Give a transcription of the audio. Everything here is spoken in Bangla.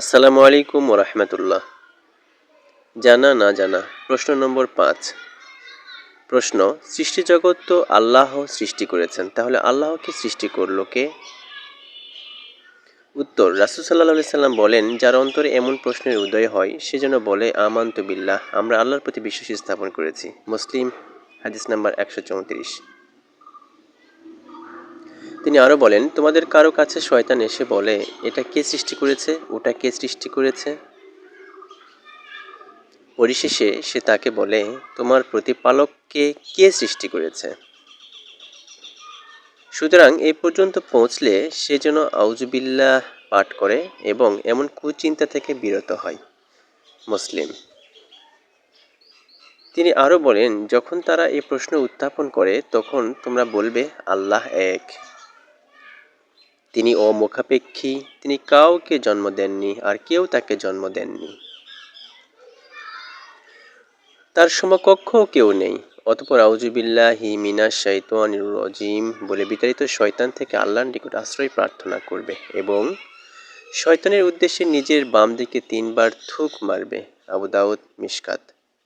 আসসালামু আলাইকুম ওরহমতুল্লাহ জানা না জানা, প্রশ্ন নম্বর পাঁচ। প্রশ্ন, সৃষ্টি জগৎ তো আল্লাহ সৃষ্টি করেছেন, তাহলে আল্লাহকে সৃষ্টি করল কে? উত্তর, রাসুল সাল্লাহ সাল্লাম বলেন, যার অন্তরে এমন প্রশ্নের উদয় হয়, সে যেন বলে, আমান্ত বিল্লাহ, আমরা আল্লাহর প্রতি বিশ্বাস স্থাপন করেছি। মুসলিম, হাদিস নাম্বার একশো চৌত্রিশ। তিনি আরও বলেন, তোমাদের কারও কাছে শয়তান এসে বলে, এটা কে সৃষ্টি করেছে? ওটা কে সৃষ্টি করেছে পরিশেষে সে তাকে বলে, তোমার প্রতিপালককে কে সৃষ্টি করেছে? সুতরাং এই পর্যন্ত পৌঁছলে সে যেন আউজুবিল্লাহ পাঠ করে এবং এমন কুচিন্তা থেকে বিরত হয় মুসলিম। তিনি আরও বলেন, যখন তারা এই প্রশ্ন উত্থাপন করে, তখন তোমরা বলবে, আল্লাহ এক তিনি অমুখাপেক্ষী তিনি কাউকে জন্ম দেননি আর কেউ তাকে জন্ম দেননি। তার সমকক্ষও কেউ নেই। অতপর আউজুবিল্লাহি মিনা শৈতানির রজিম বলে বিতাড়িত শয়তান থেকে আল্লাহর নিকট আশ্রয় প্রার্থনা করবে এবং শয়তানের উদ্দেশ্যে নিজের বাম দিকে তিনবার থুক মারবে। আবু দাউদ মিশকাত।